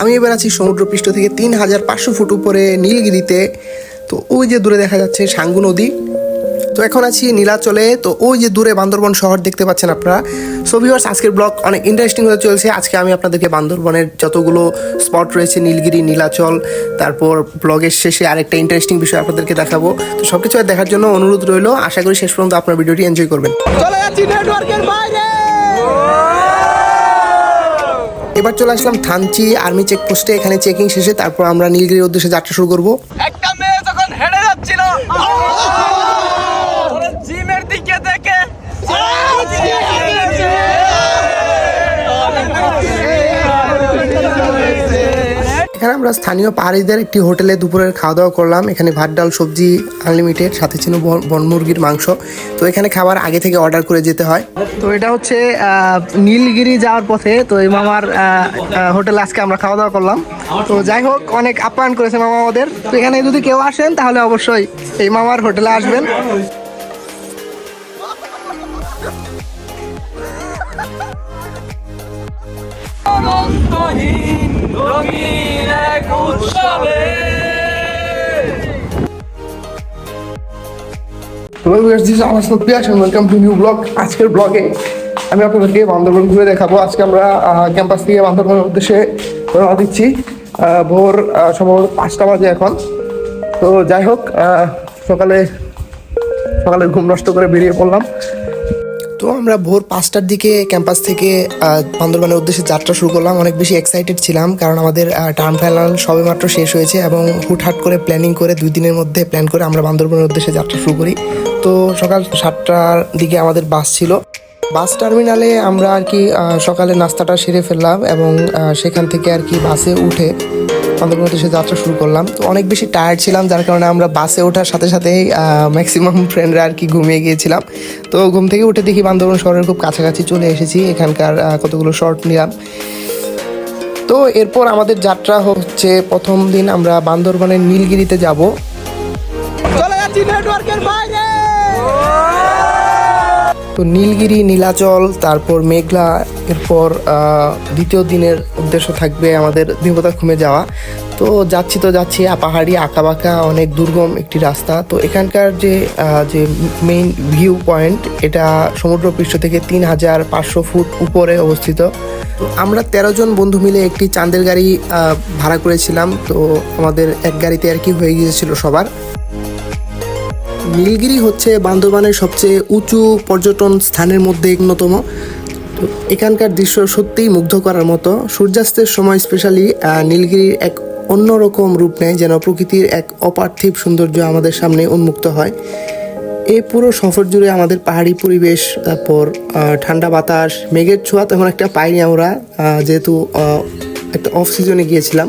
আমি এবার আছি সমুদ্রপৃষ্ঠ থেকে তিন হাজার পাঁচশো ফুট উপরে নীলগিরিতে। তো ওই যে দূরে দেখা যাচ্ছে সাঙ্গু নদী। তো এখন আছি নীলাচলে। তো ওই যে দূরে বান্দরবন শহর দেখতে পাচ্ছেন আপনারা। সো ভিউয়ার্স আজকের ব্লগ অনেক ইন্টারেস্টিং হতে চলছে। আজকে আমি আপনাদেরকে বান্দরবনের যতগুলো স্পট রয়েছে, নীলগিরি, নীলাচল, তারপর ব্লগের শেষে আরেকটা ইন্টারেস্টিং বিষয় আপনাদেরকে দেখাবো। তো সব কিছু দেখার জন্য অনুরোধ রইল। আশা করি শেষ পর্যন্ত আপনার ভিডিওটি এনজয় করবেন। চলে যাচ্ছি নেটওয়ার্কের বাইরে। এবার চলে আসলাম থানচি আর্মি চেকপোস্টে। এখানে চেকিং শেষে তারপর আমরা নীলগিরির উদ্দেশ্যে যাত্রা শুরু করব। একটা মেয়ে যখন হেঁটে যাচ্ছিল জিমের দিকে দেখে এখানে আমরা স্থানীয় পাহাড়িদের একটি হোটেলে দুপুরের খাওয়া দাওয়া করলাম। এখানে ভাত ডাল সবজি আনলিমিটেড সাথে ছিল বন- বন মুরগির মাংস। তো এখানে খাবার আগে থেকে অর্ডার করে যেতে হয়। তো এটা হচ্ছে নীলগিরি যাওয়ার পথে। তো এই মামার হোটেলে আজকে আমরা খাওয়া দাওয়া করলাম। তো যাই হোক অনেক আপ্যায়ন করেছে মামা আমাদের। তো এখানে যদি কেউ আসেন তাহলে অবশ্যই এই মামার হোটেলে আসবেন। অনন্তহীন এক উৎসবে। নিউ আজকের ব্লগে আমি আপনাদেরকে বান্দরবন ঘুরে দেখাবো। আজকে আমরা ক্যাম্পাস থেকে বান্দরবনের উদ্দেশ্যে রওনা দিচ্ছি। ভোর সম্ভবত পাঁচটা বাজে এখন। তো যাই হোক সকালে সকালে ঘুম নষ্ট করে বেরিয়ে পড়লাম। তো আমরা ভোর পাঁচটার দিকে ক্যাম্পাস থেকে বান্দরবানের উদ্দেশ্যে যাত্রা শুরু করলাম। অনেক বেশি এক্সাইটেড ছিলাম কারণ আমাদের টার্ম ফাইনাল সবেমাত্র শেষ হয়েছে এবং হুটহাট করে প্ল্যানিং করে দুই দিনের মধ্যে প্ল্যান করে আমরা বান্দরবানের উদ্দেশ্যে যাত্রা শুরু করি। তো সকাল সাতটার দিকে আমাদের বাস ছিল। বাস টার্মিনালে আমরা আর কি সকালে নাস্তাটা সেরে ফেললাম এবং সেখান থেকে আর কি বাসে উঠে বান্দরবন উদ্দেশ্যে যাত্রা শুরু করলাম। তো অনেক বেশি টায়ার্ড ছিলাম, যার কারণে আমরা বাসে ওঠার সাথে সাথেই ম্যাক্সিমাম ফ্রেন্ডরা আর কি ঘুমিয়ে গিয়েছিলাম। তো ঘুম থেকে উঠে দেখি বান্দরবন শহরের খুব কাছাকাছি চলে এসেছি, এখানকার কতগুলো শর্ট নিলাম। তো এরপর আমাদের যাত্রা হচ্ছে প্রথম দিন আমরা বান্দরবানের নীলগিরিতে যাব। নেটওয়ার্কের বাইরে! তো নীলগিরি, নীলাচল, তারপর মেঘলা, এরপর দ্বিতীয় দিনের উদ্দেশ্য থাকবে আমাদের দেবতা খুমে যাওয়া। তো যাচ্ছি তো যাচ্ছি পাহাড়ি আঁকাবাঁকা, অনেক দুর্গম একটি রাস্তা। তো এখানকার যে যে মেইন ভিউ পয়েন্ট এটা সমুদ্রপৃষ্ঠ থেকে তিন হাজার পাঁচশো ফুট উপরে অবস্থিত। আমরা তেরো জন বন্ধু মিলে একটি চাঁদের গাড়ি ভাড়া করেছিলাম। তো আমাদের এক গাড়িতে আর কি হয়ে গিয়েছিল সবার। নীলগিরি হচ্ছে বান্দরবানের সবচেয়ে উঁচু পর্যটন স্থানের মধ্যে অন্যতম। এখানকার দৃশ্য সত্যিই মুগ্ধ করার মতো। সূর্যাস্তের সময় স্পেশালি নীলগিরির এক অন্যরকম রূপ নেয় যেন প্রকৃতির এক অপার্থিব সৌন্দর্য আমাদের সামনে উন্মুক্ত হয়। এই পুরো সফর জুড়ে আমাদের পাহাড়ি পরিবেশ, তারপর ঠান্ডা বাতাস, মেঘের ছোঁয়া, তেমন একটা পাইনি আমরা যেহেতু একটা অফ সিজনে গিয়েছিলাম।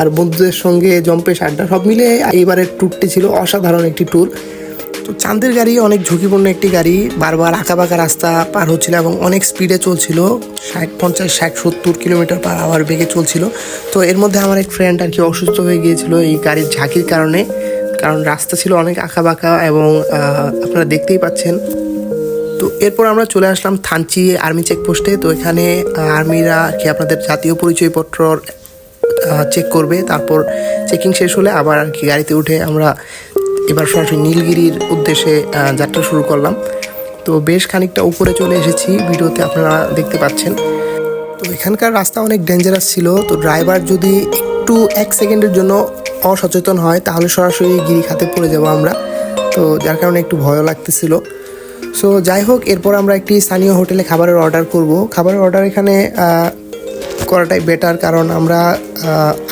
আর বন্ধুদের সঙ্গে জম্পেশ আড্ডা সব মিলে এইবারের ট্যুরটি ছিল অসাধারণ একটি ট্যুর তো চাঁদের গাড়ি অনেক ঝুঁকিপূর্ণ একটি গাড়ি। বারবার আঁকাবাঁকা রাস্তা পার হচ্ছিল এবং অনেক স্পিডে চলছিল। ষাট, পঞ্চাশ, ষাট, সত্তর কিলোমিটার পার আওয়ার বেগে চলছিল। তো এর মধ্যে আমার এক ফ্রেন্ড আর কি অসুস্থ হয়ে গিয়েছিল এই গাড়ির ঝাঁকির কারণে। কারণ রাস্তা ছিল অনেক আঁকাবাঁকা এবং আপনারা দেখতেই পাচ্ছেন। তো এরপর আমরা চলে আসলাম থানচি আর্মি চেকপোস্টে তো এখানে আর্মিরা আর কি আপনাদের জাতীয় পরিচয়পত্র চেক করবে। তারপর চেকিং শেষ হলে আবার আর কি গাড়িতে উঠে আমরা এবার সরাসরি নীলগিরির উদ্দেশ্যে যাত্রা শুরু করলাম। তো বেশ খানিকটা উপরে চলে এসেছি, ভিডিওতে আপনারা দেখতে পাচ্ছেন। তো এখানকার রাস্তা অনেক ডেঞ্জারাস ছিল, তো ড্রাইভার যদি একটু এক সেকেন্ডের জন্য অসচেতন হয়, তাহলে সরাসরি গিরি খাতে পড়ে যাব আমরা। তো যার কারণে একটু ভয়ও লাগতেছিল। সো যাই হোক, এরপর আমরা একটি স্থানীয় হোটেলে খাবারের অর্ডার করব। খাবারের অর্ডার এখানে করাটাই বেটার কারণ আমরা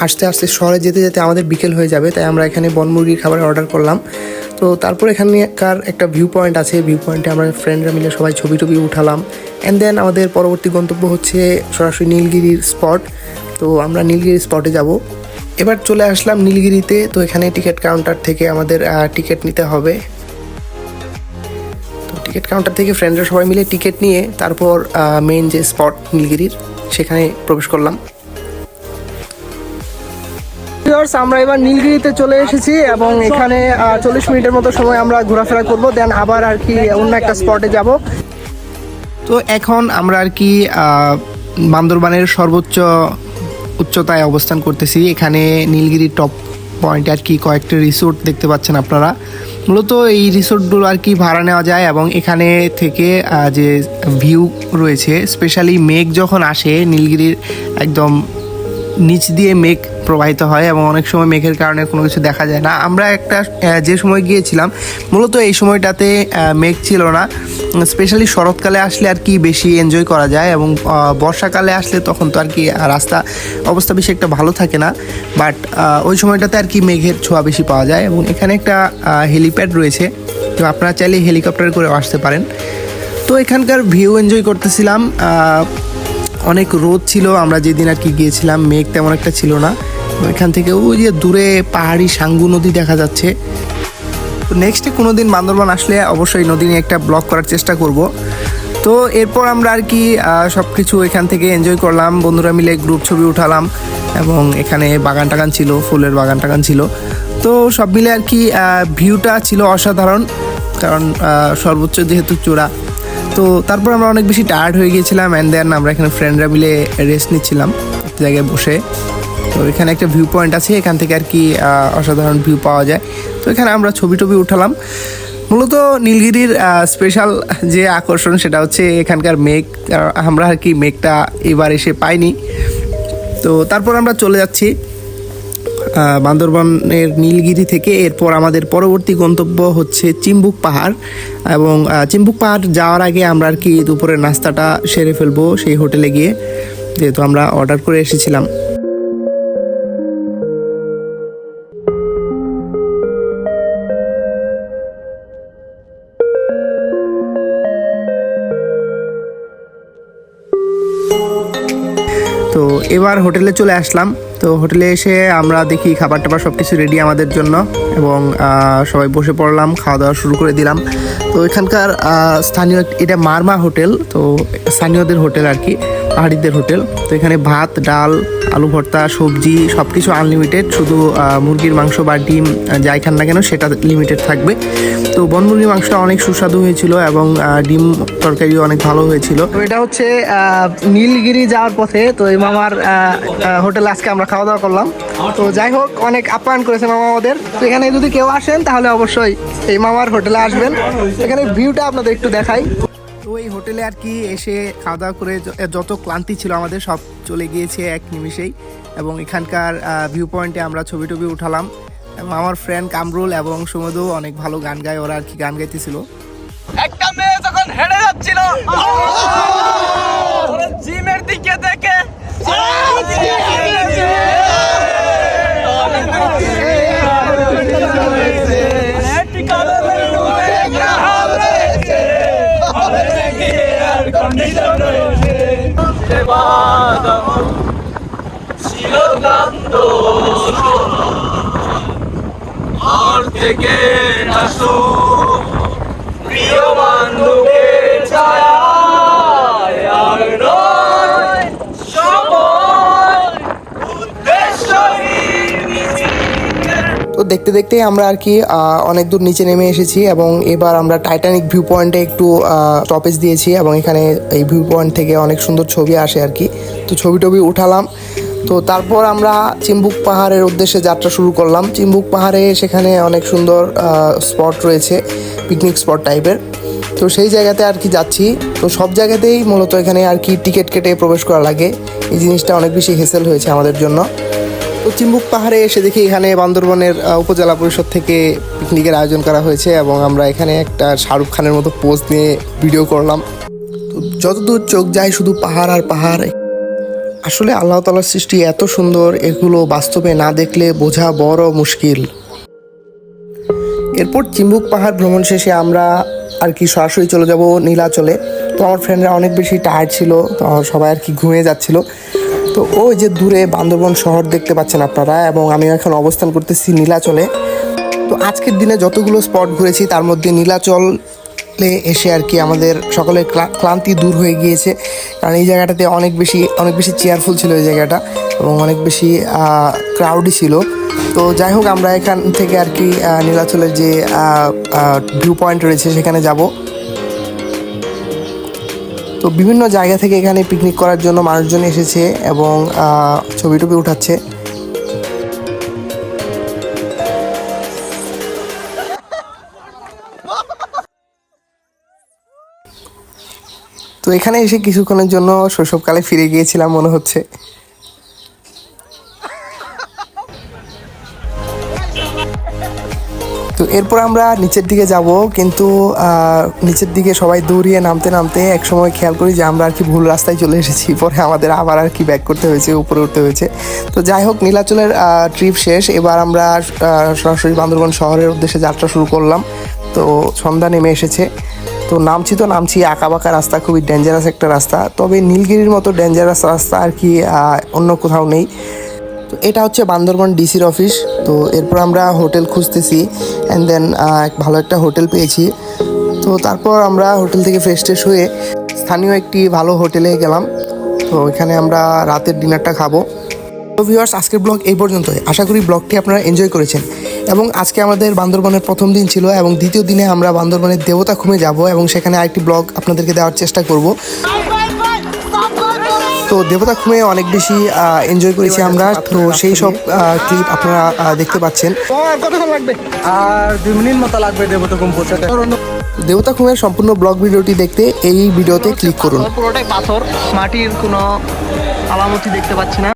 আসতে আসতে শহরে যেতে যেতে আমাদের বিকেল হয়ে যাবে, তাই আমরা এখানে বনমুরগির খাবার অর্ডার করলাম। তো তারপর এখানকার একটা ভিউ পয়েন্ট আছে ভিউ পয়েন্টে আমরা ফ্রেন্ডরা মিলে সবাই ছবি টবি উঠালাম। অ্যান্ড দেন আমাদের পরবর্তী গন্তব্য হচ্ছে সরাসরি নীলগিরির স্পট তো আমরা নীলগিরি স্পটে যাব। এবার চলে আসলাম নীলগিরিতে, তো এখানে টিকিট কাউন্টার থেকে আমাদের টিকিট নিতে হবে। টিকিট কাউন্টার থেকে ফ্রেন্ডরা সবাই মিলে টিকিট নিয়ে তারপর মেইন যে স্পট নীলগিরির সেখানে প্রবেশ করলাম। আমরা এবার নীলগিরিতে চলে এসেছি এবং এখানে চল্লিশ মিনিটের মতো সময় আমরা ঘোরাফেরা করব দেন আবার আর কি অন্য একটা স্পটে যাব। তো এখন আমরা আর কি আহ, বান্দরবানের সর্বোচ্চ উচ্চতায় অবস্থান করতেছি। এখানে নীলগিরি টপ পয়েন্টে আর কি কয়েকটা রিসোর্ট দেখতে পাচ্ছেন আপনারা। মূলত এই রিসোর্টগুলো আর কি ভাড়া নেওয়া যায় এবং এখানে থেকে যে ভিউ রয়েছে স্পেশালি মেঘ যখন আসে, নীলগিরির একদম নিচ দিয়ে মেঘ প্রবাহিত হয় এবং অনেক সময় মেঘের কারণে কোনো কিছু দেখা যায় না। আমরা একটা যে সময় গিয়েছিলাম, মূলত এই সময়টাতে মেঘ ছিল না। স্পেশালি শরৎকালে আসলে আর কি বেশি এনজয় করা যায় এবং বর্ষাকালে আসলে তখন তো আর কি রাস্তা অবস্থা বেশি একটা ভালো থাকে না। বাট ওই সময়টাতে আর কি মেঘের ছোঁয়া বেশি পাওয়া যায় এবং এখানে একটা হেলিপ্যাড রয়েছে। তো আপনারা চাইলে হেলিকপ্টার করে আসতে পারেন। তো এখানকার ভিউ এনজয় করতেছিলাম অনেক রোদ ছিল, আমরা যেদিন আর কি গিয়েছিলাম, মেঘ তেমন একটা ছিল না। এখান থেকে ওই যে দূরে পাহাড়ি সাঙ্গু নদী দেখা যাচ্ছে। নেক্সটে কোনো দিন বান্দরবান আসলে অবশ্যই নদী নিয়ে একটা ব্লগ করার চেষ্টা করব। তো এরপর আমরা আর কি সব কিছু এখান থেকে এনজয় করলাম। বন্ধুরা মিলে গ্রুপ ছবি উঠালাম এবং এখানে বাগান টাগান ছিল, ফুলের বাগান টাগান ছিল। তো সব মিলে আর কি ভিউটা ছিল অসাধারণ। কারণ সর্বোচ্চ যেহেতু চূড়া তো তারপর আমরা অনেক বেশি টায়ার্ড হয়ে গিয়েছিলাম অ্যান্ড দেন আমরা এখানে ফ্রেন্ডরা মিলে রেস্ট নিচ্ছিলাম একটা জায়গায় বসে। তো এখানে একটা ভিউ পয়েন্ট আছে, এখান থেকে আর কি অসাধারণ ভিউ পাওয়া যায়। তো এখানে আমরা ছবি টবি উঠালাম। মূলত নীলগিরির স্পেশাল যে আকর্ষণ সেটা হচ্ছে এখানকার মেঘ। আমরা আর কি মেঘটা এবার এসে পাইনি। তো তারপর আমরা চলে যাচ্ছি। বান্দরবানের নীলগিরি থেকে এরপর আমাদের পরবর্তী গন্তব্য হচ্ছে চিম্বুক পাহাড় এবং চিম্বুক পাহাড় যাওয়ার আগে আমরা আর কি দুপুরের নাস্তাটা সেরে ফেলব সেই হোটেলে গিয়ে, যেহেতু আমরা অর্ডার করে এসেছিলাম। তো এবার হোটেলে চলে আসলাম। তো হোটেলে এসে আমরা দেখি খাবার টাবার সব কিছু রেডি আমাদের জন্য এবং সবাই বসে পড়লাম খাওয়া দাওয়া শুরু করে দিলাম। তো এখানকার স্থানীয় এটা মারমা হোটেল, তো স্থানীয়দের হোটেল আর কি, পাহাড়িদের হোটেল। তো এখানে ভাত, ডাল, আলু ভর্তা, সবজি সব কিছু আনলিমিটেড শুধু মুরগির মাংস বা ডিম যাই খান না কেন, সেটা লিমিটেড থাকবে। তো বনমুরগির মাংসটা অনেক সুস্বাদু হয়েছিল এবং ডিম তরকারিও অনেক ভালো হয়েছিল। তো এটা হচ্ছে নীলগিরি যাওয়ার পথে, তো এই মামার হোটেল আজকে আমরা খাওয়া দাওয়া করলাম। তো যাই হোক, অনেক আপ্যায়ন করেছে মামা আমাদের। তো এখানে যদি কেউ আসেন, তাহলে অবশ্যই এই মামার হোটেলে আসবেন। এখানে ভিউটা আপনাদের একটু দেখাই। তো এই হোটেলে আর কি এসে খাওয়া দাওয়া করে যত ক্লান্তি ছিল আমাদের, সব চলে গিয়েছে এক নিমিষেই। এবং এখানকার ভিউ পয়েন্টে আমরা ছবি টবি উঠালাম। এবং আমার ফ্রেন্ড কামরুল এবং সুমধু অনেক ভালো গান গায়, ওরা আর কি গান গাইতেছিল। একটা মেয়ে যখন হেঁটে যাচ্ছিল জিমের দিকে দেখে ছিল কান্দ আর থেকে আসো মিছিলের তো দেখতে দেখতে আমরা আর কি অনেক দূর নিচে নেমে এসেছি এবং এবার আমরা টাইটানিক ভিউ পয়েন্টে একটু স্টপেজ দিয়েছি এবং এখানে এই ভিউ পয়েন্ট থেকে অনেক সুন্দর ছবি আসে আর কি। তো ছবি টবি উঠালাম। তো তারপর আমরা চিম্বুক পাহাড়ের উদ্দেশ্যে যাত্রা শুরু করলাম। চিম্বুক পাহাড়ে সেখানে অনেক সুন্দর স্পট রয়েছে পিকনিক স্পট টাইপের তো সেই জায়গাতে আর কি যাচ্ছি। তো সব জায়গাতেই মূলত এখানে আর কি টিকিট কেটে প্রবেশ করা লাগে। এই জিনিসটা অনেক বেশি হেসেল হয়েছে আমাদের জন্য। তো চিম্বুক পাহাড়ে এসে দেখি এখানে বান্দরবনের উপজেলা পরিষদ থেকে পিকনিকের আয়োজন করা হয়েছে এবং আমরা এখানে একটা শাহরুখ খানের মতো পোজ নিয়ে ভিডিও করলাম। যতদূর চোখ যায় শুধু পাহাড় আর পাহাড়। আসলে আল্লাহ তালার সৃষ্টি এত সুন্দর, এগুলো বাস্তবে না দেখলে বোঝা বড় মুশকিল। এরপর চিম্বুক পাহাড় ভ্রমণ শেষে আমরা আর কি সরাসরি চলে যাব নীলাচলে। তো আমার ফ্রেন্ডরা অনেক বেশি টায়ার্ড ছিল, তো সবাই আর কি ঘুমিয়ে যাচ্ছিল। তো ওই যে দূরে বান্দরবন শহর দেখতে পাচ্ছেন আপনারা এবং আমি এখন অবস্থান করতেছি নীলাচলে। তো আজকের দিনে যতগুলো স্পট ঘুরেছি, তার মধ্যে নীলাচলে এসে আর কি আমাদের সকলের ক্লান্তি দূর হয়ে গিয়েছে। কারণ এই জায়গাটাতে অনেক বেশি অনেক বেশি চেয়ারফুল ছিল এই জায়গাটা এবং অনেক বেশি ক্রাউডই ছিল। তো যাই হোক, আমরা এখান থেকে আর কি নীলাচলের যে ভিউ পয়েন্ট রয়েছে, সেখানে যাব। তো বিভিন্ন জায়গা থেকে এখানে পিকনিক করার জন্য মানুষজন এসেছে এবং ছবি টবি উঠাচ্ছে। তো এখানে এসে কিছুক্ষণের জন্য শৈশবকালে ফিরে গিয়েছিলাম মনে হচ্ছে। এরপর আমরা নিচের দিকে যাব, কিন্তু নিচের দিকে সবাই দৌড়িয়ে নামতে নামতে এক সময় খেয়াল করি যে আমরা আর কি ভুল রাস্তায় চলে এসেছি। পরে আমাদের আবার আর কি ব্যাক করতে হয়েছে, উপরে উঠতে হয়েছে। তো যাই হোক, নীলাচলের ট্রিপ শেষ। এবার আমরা সরাসরি বান্দরবান শহরের উদ্দেশ্যে যাত্রা শুরু করলাম। তো সন্ধ্যা নেমে এসেছে। তো নামছি তো নামছি বাঁকা রাস্তা, খুবই ডেঞ্জারাস একটা রাস্তা। তবে নীলগিরির মতো ডেঞ্জারাস রাস্তা আর কি অন্য কোথাও নেই। তো এটা হচ্ছে বান্দরবান ডিসির অফিস তো এরপর আমরা হোটেল খুঁজতেছি। অ্যান্ড দেন ভালো একটা হোটেল পেয়েছি। তো তারপর আমরা হোটেল থেকে ফ্রেশ ট্রেশ হয়ে স্থানীয় একটি ভালো হোটেলে গেলাম। তো এখানে আমরা রাতের ডিনারটা খাব। তো ভিউয়ার্স আজকের ব্লগ এই পর্যন্তই। আশা করি ব্লগটি আপনারা এনজয় করেছেন। এবং আজকে আমাদের বান্দরবনের প্রথম দিন ছিল এবং দ্বিতীয় দিনে আমরা বান্দরবনের দেবতা খুমে যাব এবং সেখানে আরেকটি ব্লগ আপনাদেরকে দেওয়ার চেষ্টা করব। তো দেবতা খুমে অনেক বেশি এনজয় করেছি আমরা। তো সেই সব ক্লিপ আপনারা দেখতে পাচ্ছেন। আর কতক্ষণ লাগবে? আর দুই মিনিট মতো লাগবে দেবতা পৌঁছাতে। দেবতা খুমের সম্পূর্ণ ব্লগ ভিডিওটি দেখতে এই ভিডিওতে ক্লিক করুন। পুরোটাই পাথর মাটির কোনো আলামতি দেখতে পাচ্ছি না।